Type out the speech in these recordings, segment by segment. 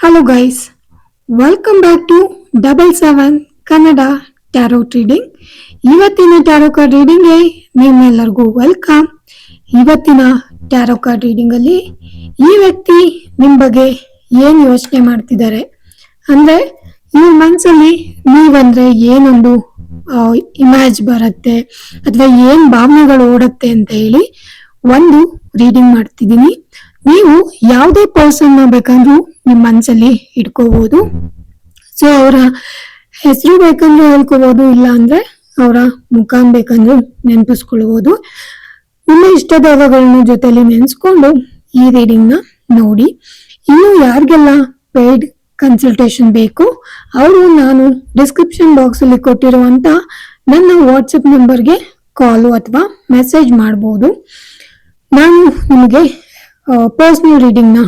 Hello guys welcome back to double seven Kannada tarot reading ಇವತ್ತಿನ tarot card ರೀಡಿಂಗ್ಗೆ ನಿಮ್ಮೆಲ್ಲರಿಗೂ welcome ಇವತ್ತಿನ tarot card reading ಅಲ್ಲಿ ಈ ವ್ಯಕ್ತಿ ನಿಮ್ಮ ಬಗ್ಗೆ ಏನು ಯೋಚನೆ ಮಾಡ್ತಿದ್ದಾರೆ? ಅಂದರೆ ಇವ್ರ ಮನಸ್ಸಲ್ಲಿ ನೀವಂದರೆ ಏನೊಂದು ಇಮ್ಯಾಜ್ ಬರುತ್ತೆ, ಅಥವಾ ಏನು ಭಾವನೆಗಳು ಓಡುತ್ತೆ ಅಂತ ಹೇಳಿ ಒಂದು ರೀಡಿಂಗ್ ಮಾಡ್ತಿದ್ದೀನಿ. ನೀವು ಯಾವುದೇ ಪರ್ಸನ್ ಬೇಕಂದ್ರೂ ನಿಮ್ಮ ಮನ್ಸಲ್ಲಿ ಇಟ್ಕೋಬಹುದು ಸೊ ಅವರ ಹೆಸರು ಬೇಕಂದ್ರೆ ಹೇಳ್ಕೋಬಹುದು ಇಲ್ಲ ಅಂದ್ರೆ ಅವರ ಮುಖ ಬೇಕಂದ್ರೆ ನೆನಪಿಸ್ಕೊಳ್ಬಹುದು ನಿಮ್ಮ ಇಷ್ಟ ದೈವಗಳನ್ನ ಜೊತೆಲಿ ನೆನೆಸ್ಕೊಂಡು ಈ ರೀಡಿಂಗ್ ನೋಡಿ. ಇನ್ನು ಯಾರಿಗೆಲ್ಲ ಪೇಯ್ಡ್ ಕನ್ಸಲ್ಟೇಷನ್ ಬೇಕು, ಅವರು ನಾನು ಡಿಸ್ಕ್ರಿಪ್ಷನ್ ಬಾಕ್ಸ್ ಅಲ್ಲಿ ಕೊಟ್ಟಿರುವಂತ ನನ್ನ ವಾಟ್ಸಪ್ ನಂಬರ್ಗೆ ಕಾಲು ಅಥವಾ ಮೆಸೇಜ್ ಮಾಡಬಹುದು ನಾನು ನಿಮಗೆ ಪರ್ಸನಲ್ ರೀಡಿಂಗ್ನ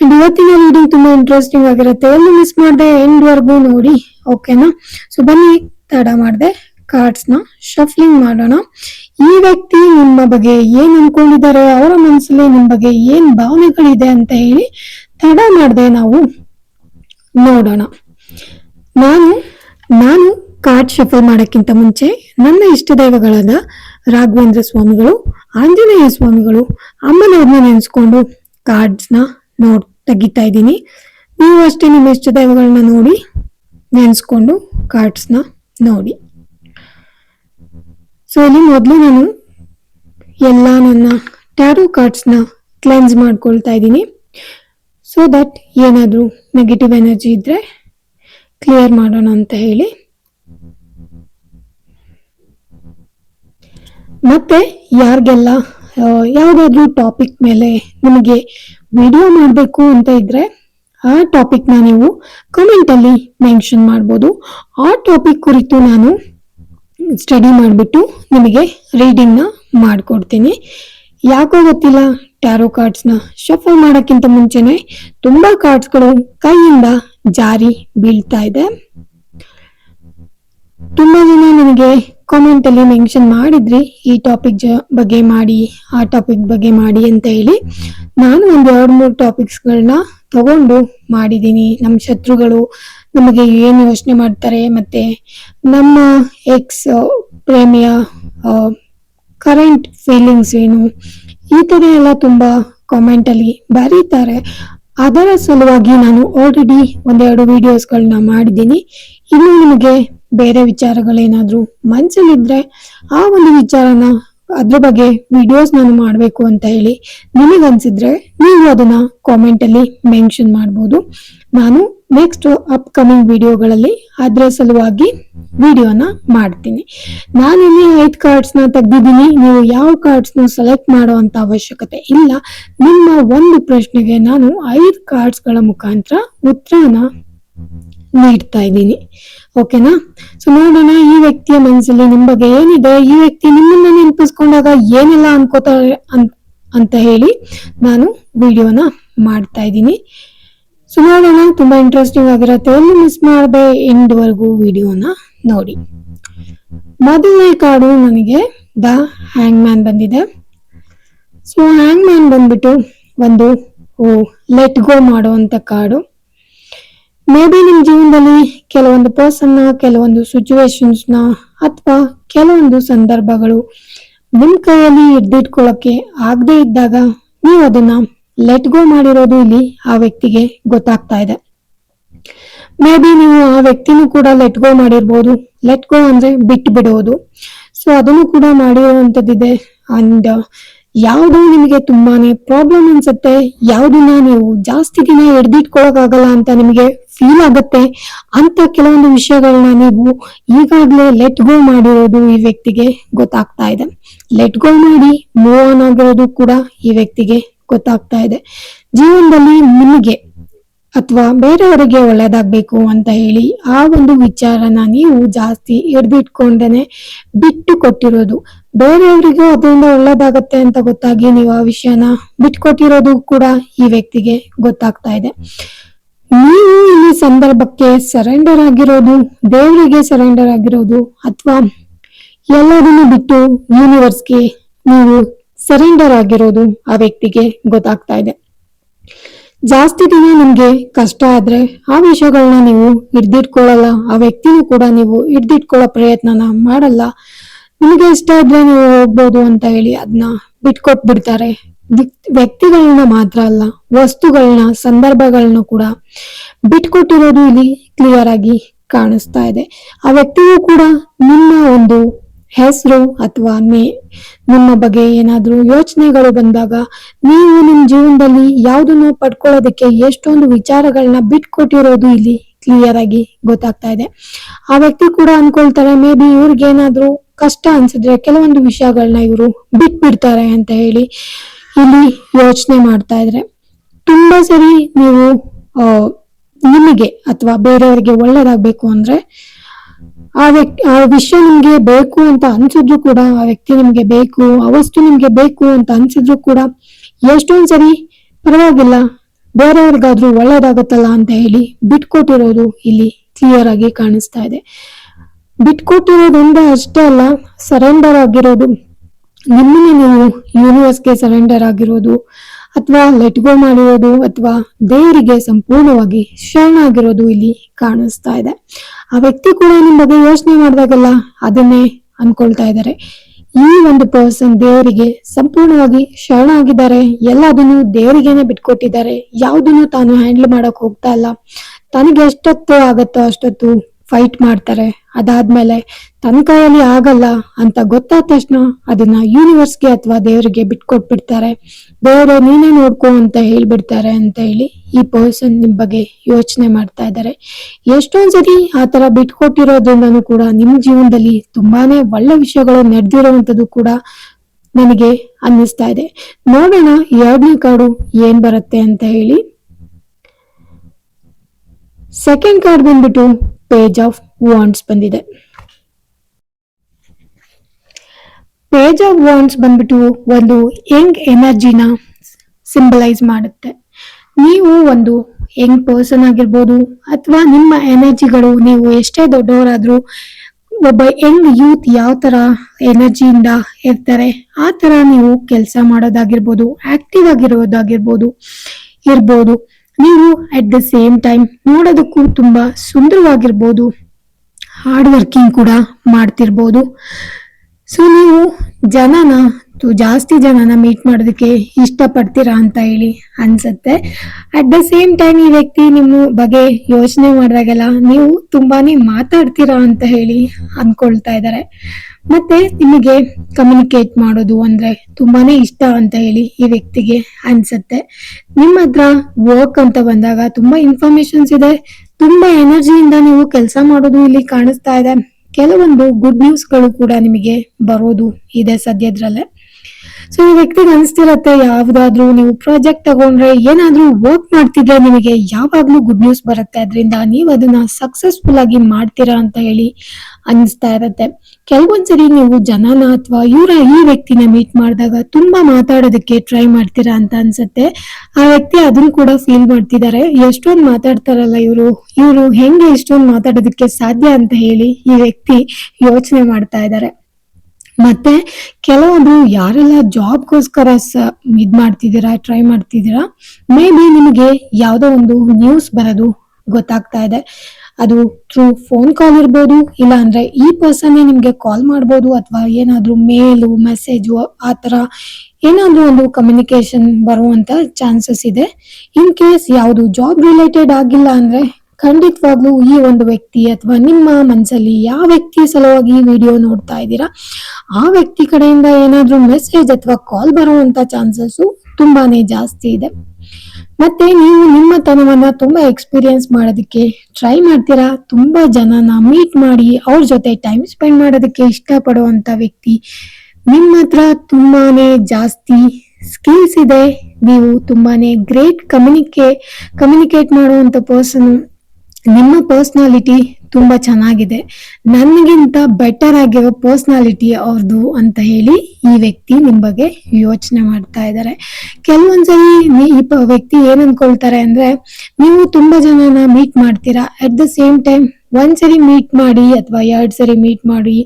ಆ್ಯಂಡ್ ಇವತ್ತಿನ ರೀಡಿಂಗ್ ತುಂಬಾ ಇಂಟ್ರೆಸ್ಟಿಂಗ್ ಆಗಿರುತ್ತೆ. ಎಲ್ಲಿ ಮಿಸ್ ಮಾಡಿದೆ ಎಂಡ್ ವರ್ಗು ನೋಡಿ ಓಕೆನಾ ಸೊ ಬನ್ನಿ, ತಡ ಮಾಡಿದೆ. ಕಾರ್ಡ್ಸ್ನ ಶಫ್ಲಿಂಗ್ ಮಾಡೋಣ. ಈ ವ್ಯಕ್ತಿ ನಿಮ್ಮ ಬಗ್ಗೆ ಏನ್ ಅನ್ಕೊಂಡಿದ್ದಾರೆ, ಅವರ ಮನಸ್ಸಲ್ಲಿ ನಿಮ್ಮ ಬಗ್ಗೆ ಏನ್ ಭಾವನೆಗಳಿದೆ ಅಂತ ಹೇಳಿ ತಡ ಮಾಡದೆ ನಾವು ನೋಡೋಣ. ನಾನು ನಾನು ಕಾರ್ಡ್ ಶಫಲ್ ಮಾಡಕ್ಕಿಂತ ಮುಂಚೆ ನನ್ನ ಇಷ್ಟ ದೈವಗಳಾದ ರಾಘವೇಂದ್ರ ಸ್ವಾಮಿಗಳು, ಆಂಜನೇಯ ಸ್ವಾಮಿಗಳು, ಅಮ್ಮನವ್ರನ್ನ ನೆನೆಸ್ಕೊಂಡು ಕಾರ್ಡ್ಸ್ನ ನೋಡ್ ತೆಗಿತಾ ಇದ್ದೀನಿ. ನೀವು ಅಷ್ಟೇ ನಿಮ್ಮ ಇಷ್ಟ ದೈವಗಳನ್ನ ನೋಡಿ ನೆನೆಸ್ಕೊಂಡು ಕಾರ್ಡ್ಸ್ನ ನೋಡಿ. ಸೊ ಇಲ್ಲಿ ಮೊದಲು ನಾನು ಎಲ್ಲ ನನ್ನ ಟ್ಯಾರೋ ಕಾರ್ಡ್ಸ್ನ ಕ್ಲೆನ್ಸ್ ಮಾಡ್ಕೊಳ್ತಾ ಇದ್ದೀನಿ. ಸೊ ದಟ್ ಏನಾದರೂ ನೆಗೆಟಿವ್ ಎನರ್ಜಿ ಇದ್ದರೆ ಕ್ಲಿಯರ್ ಮಾಡೋಣ ಅಂತ ಹೇಳಿ. ಮತ್ತೆ ಯಾರಿಗೆಲ್ಲ ಯಾವುದಾದ್ರೂ ಟಾಪಿಕ್ ಮೇಲೆ ನಿಮಗೆ ವಿಡಿಯೋ ಮಾಡಬೇಕು ಅಂತ ಇದ್ರೆ, ಆ ಟಾಪಿಕ್ನ ನೀವು ಕಮೆಂಟಲ್ಲಿ ಮೆನ್ಷನ್ ಮಾಡ್ಬೋದು. ಆ ಟಾಪಿಕ್ ಕುರಿತು ನಾನು ಸ್ಟಡಿ ಮಾಡಿಬಿಟ್ಟು ನಿಮಗೆ ರೀಡಿಂಗ್ನ ಮಾಡಿಕೊಡ್ತೀನಿ. ಯಾಕೋ ಗೊತ್ತಿಲ್ಲ ಟ್ಯಾರೋ ಕಾರ್ಡ್ಸ್ನ ಶಫಲ್ ಮಾಡೋಕ್ಕಿಂತ ಮುಂಚೆನೆ ತುಂಬ ಕಾರ್ಡ್ಸ್ಗಳು ಕೈಯಿಂದ ಜಾರಿ ಬೀಳ್ತಾ ಇದೆ. ತುಂಬಾ ಜನ ನನಗೆ ಕಾಮೆಂಟ್ ಅಲ್ಲಿ ಮೆನ್ಷನ್ ಮಾಡಿದ್ರಿ, ಈ ಟಾಪಿಕ್ ಬಗ್ಗೆ ಮಾಡಿ, ಆ ಟಾಪಿಕ್ ಬಗ್ಗೆ ಮಾಡಿ ಅಂತ ಹೇಳಿ. ನಾನು ಒಂದು ಎರಡು ಮೂರು ಟಾಪಿಕ್ಸ್ಗಳನ್ನ ತಗೊಂಡು ಮಾಡಿದ್ದೀನಿ. ನಮ್ಮ ಶತ್ರುಗಳು ನಮಗೆ ಏನು ಯೋಚನೆ ಮಾಡ್ತಾರೆ ಮತ್ತೆ ನಮ್ಮ ಎಕ್ಸ್ ಪ್ರೇಮಿಯ ಕರೆಂಟ್ ಫೀಲಿಂಗ್ಸ್ ಏನು? ಈ ತರ ಎಲ್ಲ ತುಂಬಾ ಕಾಮೆಂಟ್ ಅಲ್ಲಿ ಬರೀತಾರೆ. ಅದರ ಸಲುವಾಗಿ ನಾನು ಆಲ್ರೆಡಿ ಒಂದೆರಡು ವಿಡಿಯೋಸ್ಗಳನ್ನ ಮಾಡಿದ್ದೀನಿ. ಇನ್ನು ನಿಮಗೆ ಬೇರೆ ವಿಚಾರಗಳೇನಾದ್ರೂ ಮನ್ಸಲ್ಲಿದ್ರೆ ಆ ಒಂದು ವಿಚಾರನ ಅದ್ರ ಬಗ್ಗೆ ವಿಡಿಯೋಸ್ ನಾನು ಮಾಡಬೇಕು ಅಂತ ಹೇಳಿ ನಿಮಗನ್ಸಿದ್ರೆ ನೀವು ಅದನ್ನ ಕಾಮೆಂಟ್ ಅಲ್ಲಿ ಮೆನ್ಷನ್ ಮಾಡ್ಬೋದು. ನಾನು ನೆಕ್ಸ್ಟ್ ಅಪ್ಕಮಿಂಗ್ ವಿಡಿಯೋಗಳಲ್ಲಿ ಅದ್ರ ಸಲುವಾಗಿ ವಿಡಿಯೋನ ಮಾಡ್ತೀನಿ. ನಾನಿಲ್ಲಿ ಐದು ಕಾರ್ಡ್ಸ್ನ ತೆಗ್ದಿದ್ದೀನಿ. ನೀವು ಯಾವ ಕಾರ್ಡ್ಸ್ನ ಸೆಲೆಕ್ಟ್ ಮಾಡೋ ಅಂತ ಅವಶ್ಯಕತೆ ಇಲ್ಲ. ನಿಮ್ಮ ಒಂದು ಪ್ರಶ್ನೆಗೆ ನಾನು ಐದು ಕಾರ್ಡ್ಸ್ಗಳ ಮುಖಾಂತರ ಉತ್ತರನ ನೀಡ್ತಾ ಇದ್ದೀನಿ. ಓಕೆನಾ ಸೊ ನೋಡೋಣ, ಈ ವ್ಯಕ್ತಿಯ ಮನಸ್ಸಲ್ಲಿ ನಿಮ್ ಬಗ್ಗೆ ಏನಿದೆ? ಈ ವ್ಯಕ್ತಿ ನಿಮ್ಮನ್ನ ನೆನಪಿಸ್ಕೊಂಡಾಗ ಏನೆಲ್ಲ ಅನ್ಕೋತಾರೆ ಅಂತ ಹೇಳಿ ನಾನು ವಿಡಿಯೋನ ಮಾಡ್ತಾ ಇದ್ದೀನಿ. ಸೊ ನೋಡೋಣ, ತುಂಬಾ ಇಂಟ್ರೆಸ್ಟಿಂಗ್ ಆಗಿರುತ್ತೆ. ಎಲ್ಲಿ ಮಿಸ್ ಮಾಡದೆ ಎಂಡ್ ವರ್ಗು ವಿಡಿಯೋನ ನೋಡಿ. ಮೊದಲನೇ ಕಾರ್ಡು ನನಗೆ ದ ಹ್ಯಾಂಗ್ ಮ್ಯಾನ್ ಬಂದಿದೆ. ಸೊ ಹ್ಯಾಂಗ್ ಮ್ಯಾನ್ ಬಂದ್ಬಿಟ್ಟು ಒಂದು ಲೆಟ್ ಗೋ ಮಾಡುವಂತ ಕಾರ್ಡು ಮೇ ಬಿ ನಿಮ್ ಜೀವನದಲ್ಲಿ ಕೆಲವೊಂದು ಪರ್ಸನ್ ಕೆಲವೊಂದು ಸಿಚುವೇಶನ್ಸ್ನ ಅಥವಾ ಕೆಲವೊಂದು ಸಂದರ್ಭಗಳು ನಿಮ್ ಕೈಯಲ್ಲಿ ಹಿಡ್ದಿಟ್ಕೊಳ್ಳಕ್ಕೆ ಆಗದೆ ಇದ್ದಾಗ ನೀವು ಅದನ್ನ ಲೆಟ್ ಗೋ ಮಾಡಿರೋದು ಇಲ್ಲಿ ಆ ವ್ಯಕ್ತಿಗೆ ಗೊತ್ತಾಗ್ತಾ ಇದೆ. ಮೇ ಬಿ ನೀವು ಆ ವ್ಯಕ್ತಿನೂ ಕೂಡ ಲೆಟ್ ಗೋ ಮಾಡಿರ್ಬೋದು. ಲೆಟ್ ಗೋ ಅಂದ್ರೆ ಬಿಟ್ಟು ಬಿಡೋದು. ಸೊ ಅದನ್ನು ಕೂಡ ಮಾಡಿರುವಂತದ್ದಿದೆ. ಅಂಡ್ ಯಾವುದು ನಿಮಗೆ ತುಂಬಾನೇ ಪ್ರಾಬ್ಲಮ್ ಅನ್ಸುತ್ತೆ, ಯಾವ್ದನ್ನ ನೀವು ಜಾಸ್ತಿ ದಿನ ಹಿಡ್ದಿಟ್ಕೊಳಕಾಗಲ್ಲ ಅಂತ ನಿಮಗೆ ಫೀಲ್ ಆಗುತ್ತೆ ಅಂತ ಕೆಲವೊಂದು ವಿಷಯಗಳನ್ನ ನೀವು ಈಗಾಗ್ಲೇ ಲೆಟ್ ಗೋ ಮಾಡಿರೋದು ಈ ವ್ಯಕ್ತಿಗೆ ಗೊತ್ತಾಗ್ತಾ ಇದೆ. ಲೆಟ್ ಗೋ ಮಾಡಿ ಮೂವ್ ಆನ್ ಆಗಿರೋದು ಕೂಡ ಈ ವ್ಯಕ್ತಿಗೆ ಗೊತ್ತಾಗ್ತಾ ಇದೆ. ಜೀವನದಲ್ಲಿ ನಿಮಗೆ ಅಥವಾ ಬೇರೆಯವರಿಗೆ ಒಳ್ಳೇದಾಗ್ಬೇಕು ಅಂತ ಹೇಳಿ ಆ ಒಂದು ವಿಚಾರನ ನೀವು ಜಾಸ್ತಿ ಹಿಡ್ದಿಟ್ಕೊಂಡೇನೆ ಬಿಟ್ಟು ಕೊಟ್ಟಿರೋದು. ಬೇರೆಯವರಿಗೂ ಅದರಿಂದ ಒಳ್ಳೇದಾಗತ್ತೆ ಅಂತ ಗೊತ್ತಾಗಿ ನೀವು ಆ ವಿಷಯನ ಬಿಟ್ಕೊಟ್ಟಿರೋದು ಕೂಡ ಈ ವ್ಯಕ್ತಿಗೆ ಗೊತ್ತಾಗ್ತಾ ಇದೆ. ನೀವು ಈ ಸಂದರ್ಭಕ್ಕೆ ಸರೆಂಡರ್ ಆಗಿರೋದು, ದೇವರಿಗೆ ಸರೆಂಡರ್ ಆಗಿರೋದು ಅಥವಾ ಎಲ್ಲದನ್ನು ಬಿಟ್ಟು ಯೂನಿವರ್ಸ್ಗೆ ನೀವು ಸರೆಂಡರ್ ಆಗಿರೋದು ಆ ವ್ಯಕ್ತಿಗೆ ಗೊತ್ತಾಗ್ತಾ ಇದೆ. ಜಾಸ್ತಿ ದಿನ ನಿಮ್ಗೆ ಕಷ್ಟ ಆದ್ರೆ ಆ ವಿಷಯಗಳನ್ನ ನೀವು ಹಿಡ್ದಿಟ್ಕೊಳ್ಳಲ್ಲ, ಆ ವ್ಯಕ್ತಿನೂ ಕೂಡ ನೀವು ಹಿಡ್ದಿಟ್ಕೊಳ್ಳೋ ಪ್ರಯತ್ನನ ಮಾಡಲ್ಲ. ನಿಮಗೆ ಇಷ್ಟ ಇದ್ರೆ ನೀವು ಹೋಗ್ಬೋದು ಅಂತ ಹೇಳಿ ಅದನ್ನ ಬಿಟ್ಕೊಟ್ ಬಿಡ್ತಾರೆ ವ್ಯಕ್ತಿ- ವ್ಯಕ್ತಿಗಳನ್ನ ಮಾತ್ರ ಅಲ್ಲ, ವಸ್ತುಗಳನ್ನ, ಸಂದರ್ಭಗಳನ್ನ ಕೂಡ ಬಿಟ್ಕೊಟ್ಟಿರೋದು ಇಲ್ಲಿ ಕ್ಲಿಯರ್ ಆಗಿ ಕಾಣಿಸ್ತಾ ಇದೆ. ಆ ವ್ಯಕ್ತಿಯು ಕೂಡ ನಿಮ್ಮ ಒಂದು ಹೆಸರು ಅಥವಾ ನೇ, ನಿಮ್ಮ ಬಗ್ಗೆ ಏನಾದರೂ ಯೋಚನೆಗಳು ಬಂದಾಗ ನೀವು ನಿಮ್ಮ ಜೀವನದಲ್ಲಿ ಯಾವುದನ್ನು ಪಡ್ಕೊಳ್ಳೋದಕ್ಕೆ ಎಷ್ಟೊಂದು ವಿಚಾರಗಳನ್ನ ಬಿಟ್ಕೊಟ್ಟಿರೋದು ಇಲ್ಲಿ ಕ್ಲಿಯರ್ ಆಗಿ ಗೊತ್ತಾಗ್ತಾ ಇದೆ. ಆ ವ್ಯಕ್ತಿ ಕೂಡ ಅನ್ಕೊಳ್ತಾರೆ, ಮೇ ಬಿ ಇವ್ರಿಗೆ ಏನಾದ್ರೂ ಕಷ್ಟ ಅನ್ಸಿದ್ರೆ ಕೆಲವೊಂದು ವಿಷಯಗಳನ್ನ ಇವರು ಬಿಟ್ಬಿಡ್ತಾರೆ ಅಂತ ಹೇಳಿ. ಇಲ್ಲಿ ಯೋಚನೆ ಮಾಡ್ತಾ ಇದ್ರೆ ತುಂಬಾ ಸರಿ ನೀವು ನಿಮಗೆ ಅಥವಾ ಬೇರೆಯವರಿಗೆ ಒಳ್ಳೇದಾಗ್ಬೇಕು ಅಂದ್ರೆ ಆ ವ್ಯಕ್ತಿ, ಆ ವಿಷಯ ನಿಮ್ಗೆ ಬೇಕು ಅಂತ ಅನ್ಸಿದ್ರು ಕೂಡ, ಆ ವ್ಯಕ್ತಿ ನಿಮ್ಗೆ ಬೇಕು, ಆ ವಸ್ತು ನಿಮ್ಗೆ ಬೇಕು ಅಂತ ಅನ್ಸಿದ್ರು ಕೂಡ ಎಷ್ಟೊಂದ್ ಸರಿ ಪರವಾಗಿಲ್ಲ. ಬೇರೆಯವ್ರಿಗಾದ್ರೂ ಒಳ್ಳೇದಾಗತ್ತಲ್ಲ ಅಂತ ಹೇಳಿ ಬಿಟ್ಕೊಟ್ಟಿರೋದು ಇಲ್ಲಿ ಕ್ಲಿಯರ್ ಆಗಿ ಕಾಣಿಸ್ತಾ ಇದೆ. ಬಿಟ್ಕೊಟ್ಟಿರೋದೊಂದೇ ಅಷ್ಟೇ ಅಲ್ಲ ಸರೆಂಡರ್ ಆಗಿರೋದು ನಿಮ್ಮನ್ನೇ ನೀವು ಯೂನಿವರ್ಸ್ಗೆ ಸರೆಂಡರ್ ಆಗಿರೋದು ಅಥವಾ ಲೆಟ್ ಗೋ ಮಾಡಿರೋದು ಅಥವಾ ದೇವರಿಗೆ ಸಂಪೂರ್ಣವಾಗಿ ಶರಣಾಗಿರೋದು ಇಲ್ಲಿ ಕಾಣಿಸ್ತಾ ಇದೆ. ಆ ವ್ಯಕ್ತಿ ಕೂಡ ನಿಮ್ಮ ಬಗ್ಗೆ ಯೋಚನೆ ಮಾಡಿದಾಗೆಲ್ಲ ಅದನ್ನೇ ಅನ್ಕೊಳ್ತಾ ಇದ್ದಾರೆ. ಈ ಒಂದು ಪರ್ಸನ್ ದೇವರಿಗೆ ಸಂಪೂರ್ಣವಾಗಿ ಶರಣಾಗಿದ್ದಾರೆ ಎಲ್ಲದನ್ನು ದೇವರಿಗೇನೆ ಬಿಟ್ಕೊಟ್ಟಿದ್ದಾರೆ. ಯಾವುದನ್ನು ತಾನು ಹ್ಯಾಂಡಲ್ ಮಾಡಕ್ ಹೋಗ್ತಾ ಇಲ್ಲ. ತನಗೆ ಎಷ್ಟೊತ್ತು ಆಗತ್ತೋ ಅಷ್ಟೊತ್ತು ಫೈಟ್ ಮಾಡ್ತಾರೆ. ಅದಾದ್ಮೇಲೆ ತನ್ನ ಕೈಯಲ್ಲಿ ಆಗಲ್ಲ ಅಂತ ಗೊತ್ತಾದ ತಕ್ಷಣ ಅದನ್ನ ಯೂನಿವರ್ಸ್ಗೆ ಅಥವಾ ದೇವರಿಗೆ ಬಿಟ್ಕೊಟ್ಬಿಡ್ತಾರೆ. ದೇವರೇ, ನೀನೇ ನೋಡ್ಕೋ ಅಂತ ಹೇಳ್ಬಿಡ್ತಾರೆ ಅಂತ ಹೇಳಿ ಈ ಪರ್ಸನ್ ನಿಮ್ ಬಗ್ಗೆ ಯೋಚನೆ ಮಾಡ್ತಾ ಇದ್ದಾರೆ. ಎಷ್ಟೊಂದ್ ಸರಿ ಆ ತರ ಬಿಟ್ಕೊಟ್ಟಿರೋದ್ರಿಂದನೂ ಕೂಡ ನಿಮ್ ಜೀವನದಲ್ಲಿ ತುಂಬಾನೇ ಒಳ್ಳೆ ವಿಷಯಗಳು ನಡೆದಿರುವಂತದ್ದು ಕೂಡ ನನಗೆ ಅನ್ನಿಸ್ತಾ ಇದೆ. ನೋಡೋಣ ಎರಡನೇ ಕಾರ್ಡು ಏನ್ ಬರುತ್ತೆ ಅಂತ ಹೇಳಿ. ಸೆಕೆಂಡ್ ಕಾರ್ಡ್ ಬಂದ್ಬಿಟ್ಟು ಪೇಜ್ ಆಫ್ ವಾಂಡ್ಸ್ ಬಂದಿದೆ. ಪೇಜ್ ಆಫ್ ವಾಂಡ್ಸ್ ಬಂದ್ಬಿಟ್ಟು ಒಂದು ಯಂಗ್ ಎನರ್ಜಿನ ಸಿಂಬಲೈಸ್ ಮಾಡುತ್ತೆ. ನೀವು ಒಂದು ಯಂಗ್ ಪರ್ಸನ್ ಆಗಿರ್ಬೋದು ಅಥವಾ ನಿಮ್ಮ ಎನರ್ಜಿಗಳು ನೀವು ಎಷ್ಟೇ ದೊಡ್ಡವರಾದ್ರೂ ಒಬ್ಬ ಯಂಗ್ ಯೂತ್ ಯಾವ ತರ ಎನರ್ಜಿಯಿಂದ ಇರ್ತಾರೆ, ಆ ತರ ನೀವು ಕೆಲಸ ಮಾಡೋದಾಗಿರ್ಬೋದು ಆಕ್ಟಿವ್ ಆಗಿರೋದಾಗಿರ್ಬೋದು, ಇರ್ಬೋದು. ನೀವು ಅಟ್ ದ ಸೇಮ್ ಟೈಮ್ ನೋಡೋದಕ್ಕೂ ತುಂಬ ಸುಂದರವಾಗಿರ್ಬೋದು. ಹಾರ್ಡ್ ವರ್ಕಿಂಗ್ ಕೂಡ ಮಾಡ್ತಿರ್ಬೋದು. ಸೊ ನೀವು ಜನನ ಜಾಸ್ತಿ ಜನನ ಮೀಟ್ ಮಾಡೋದಕ್ಕೆ ಇಷ್ಟಪಡ್ತೀರಾ ಅಂತ ಹೇಳಿ ಅನ್ಸುತ್ತೆ. ಅಟ್ ದ ಸೇಮ್ ಟೈಮ್ ಈ ವ್ಯಕ್ತಿ ನಿಮ್ಮ ಬಗ್ಗೆ ಯೋಚನೆ ಮಾಡಿದಾಗೆಲ್ಲ ನೀವು ತುಂಬಾನೇ ಮಾತಾಡ್ತೀರಾ ಅಂತ ಹೇಳಿ ಅನ್ಕೊಳ್ತಾ ಇದ್ದಾರೆ. ಮತ್ತೆ ನಿಮಗೆ ಕಮ್ಯುನಿಕೇಟ್ ಮಾಡೋದು ಅಂದ್ರೆ ತುಂಬಾನೇ ಇಷ್ಟ ಅಂತ ಹೇಳಿ ಈ ವ್ಯಕ್ತಿಗೆ ಅನ್ಸುತ್ತೆ. ನಿಮ್ಮ ಹತ್ರ ವರ್ಕ್ ಅಂತ ಬಂದಾಗ ತುಂಬಾ ಇನ್ಫಾರ್ಮೇಶನ್ಸ್ ಇದೆ. ತುಂಬಾ ಎನರ್ಜಿಯಿಂದ ನೀವು ಕೆಲಸ ಮಾಡೋದು ಇಲ್ಲಿ ಕಾಣಿಸ್ತಾ ಇದೆ. ಕೆಲವೊಂದು ಗುಡ್ ನ್ಯೂಸ್ಗಳು ಕೂಡ ನಿಮಗೆ ಬರೋದು ಇದೆ ಸದ್ಯದ್ರಲ್ಲೇ. ಸೊ ಈ ವ್ಯಕ್ತಿಗೆ ಅನಿಸ್ತಿರತ್ತೆ, ಯಾವ್ದಾದ್ರು ನೀವು ಪ್ರಾಜೆಕ್ಟ್ ತಗೊಂಡ್ರೆ ಏನಾದ್ರೂ ವರ್ಕ್ ಮಾಡ್ತಿದ್ರೆ ನಿಮಗೆ ಯಾವಾಗ್ಲೂ ಗುಡ್ ನ್ಯೂಸ್ ಬರುತ್ತೆ. ಅದರಿಂದ ನೀವು ಅದನ್ನ ಸಕ್ಸಸ್ಫುಲ್ ಆಗಿ ಮಾಡ್ತೀರಾ ಅಂತ ಹೇಳಿ ಅನಿಸ್ತಾ ಇರತ್ತೆ. ಕೆಲವೊಂದ್ಸರಿ ನೀವು ಜನನ ಅಥವಾ ಇವರ ಈ ವ್ಯಕ್ತಿನ ಮೀಟ್ ಮಾಡಿದಾಗ ತುಂಬಾ ಮಾತಾಡೋದಕ್ಕೆ ಟ್ರೈ ಮಾಡ್ತೀರಾ ಅಂತ ಅನ್ಸುತ್ತೆ. ಆ ವ್ಯಕ್ತಿ ಅದನ್ನ ಕೂಡ ಫೀಲ್ ಮಾಡ್ತಿದ್ದಾರೆ ಎಷ್ಟೊಂದು ಮಾತಾಡ್ತಾರಲ್ಲ ಇವರು. ಇವರು ಹೆಂಗೆ ಇಷ್ಟೊಂದು ಮಾತಾಡೋದಕ್ಕೆ ಸಾಧ್ಯ ಅಂತ ಹೇಳಿ ಈ ವ್ಯಕ್ತಿ ಯೋಚನೆ ಮಾಡ್ತಾ ಇದ್ದಾರೆ ಮತ್ತೆ ಕೆಲವೊಬ್ರು ಯಾರೆಲ್ಲ ಜಾಬ್ಗೋಸ್ಕರ ಇದ್ ಮಾಡ್ತಿದ್ದೀರಾ ಟ್ರೈ ಮಾಡ್ತಿದ್ದೀರಾ ಮೇ ಬಿ ನಿಮಗೆ ಯಾವುದೋ ಒಂದು ನ್ಯೂಸ್ ಬರೋದು ಗೊತ್ತಾಗ್ತಾ ಇದೆ. ಅದು ಥ್ರೂ ಫೋನ್ ಕಾಲ್ ಇರ್ಬೋದು ಇಲ್ಲ ಅಂದ್ರೆ ಈ ಪರ್ಸನ್ ನಿಮ್ಗೆ ಕಾಲ್ ಮಾಡ್ಬೋದು, ಅಥವಾ ಏನಾದ್ರೂ ಮೇಲು ಮೆಸೇಜು ಆ ತರ ಏನಾದ್ರೂ ಒಂದು ಕಮ್ಯುನಿಕೇಶನ್ ಬರುವಂತ ಚಾನ್ಸಸ್ ಇದೆ. ಇನ್ ಕೇಸ್ ಯಾವುದು ಜಾಬ್ ರಿಲೇಟೆಡ್ ಆಗಿಲ್ಲ ಅಂದ್ರೆ ಖಂಡಿತವಾಗ್ಲೂ ಈ ಒಂದು ವ್ಯಕ್ತಿ ಅಥವಾ ನಿಮ್ಮ ಮನಸ್ಸಲ್ಲಿ ಯಾವ ವ್ಯಕ್ತಿ ಸಲುವಾಗಿ ಈ ವಿಡಿಯೋ ನೋಡ್ತಾ ಇದ್ದೀರಾ? ಆ ವ್ಯಕ್ತಿ ಕಡೆಯಿಂದ ಏನಾದ್ರೂ ಮೆಸೇಜ್ ಅಥವಾ ಕಾಲ್ ಬರುವಂತ ಚಾನ್ಸಸ್ ತುಂಬಾನೇ ಜಾಸ್ತಿ ಇದೆ. ಮತ್ತೆ ನೀವು ನಿಮ್ಮ ತನವನ್ನ ತುಂಬಾ ಎಕ್ಸ್ಪೀರಿಯನ್ಸ್ ಮಾಡೋದಕ್ಕೆ ಟ್ರೈ ಮಾಡ್ತೀರಾ? ತುಂಬಾ ಜನನ ಮೀಟ್ ಮಾಡಿ ಅವ್ರ ಜೊತೆ ಟೈಮ್ ಸ್ಪೆಂಡ್ ಮಾಡೋದಕ್ಕೆ ಇಷ್ಟಪಡುವಂತ ವ್ಯಕ್ತಿ ನಿಮ್ಮ ಹತ್ರ ತುಂಬಾನೇ ಜಾಸ್ತಿ ಸ್ಕಿಲ್ಸ್ ಇದೆ. ನೀವು ತುಂಬಾನೇ ಗ್ರೇಟ್ ಕಮ್ಯುನಿಕೇ ಕಮ್ಯುನಿಕೇಟ್ ಮಾಡುವಂತ ಪರ್ಸನ್ ನಿಮ್ಮ ಪರ್ಸ್ನಾಲಿಟಿ ತುಂಬಾ ಚೆನ್ನಾಗಿದೆ. ನನಗಿಂತ ಬೆಟರ್ ಆಗಿರೋ ಪರ್ಸ್ನಾಲಿಟಿ ಅವ್ರದ್ದು ಅಂತ ಹೇಳಿ ಈ ವ್ಯಕ್ತಿ ನಿಮ್ ಬಗ್ಗೆ ಯೋಚನೆ ಮಾಡ್ತಾ ಇದ್ದಾರೆ ಕೆಲವೊಂದ್ಸರಿ ಈ ವ್ಯಕ್ತಿ ಏನ್ ಅನ್ಕೊಳ್ತಾರೆ ಅಂದ್ರೆ ನೀವು ತುಂಬಾ ಜನನ ಮೀಟ್ ಮಾಡ್ತೀರಾ. ಅಟ್ ದ ಸೇಮ್ ಟೈಮ್ ಒಂದ್ಸರಿ ಮೀಟ್ ಮಾಡಿ ಅಥವಾ ಎರಡ್ ಸರಿ ಮೀಟ್ ಮಾಡಿ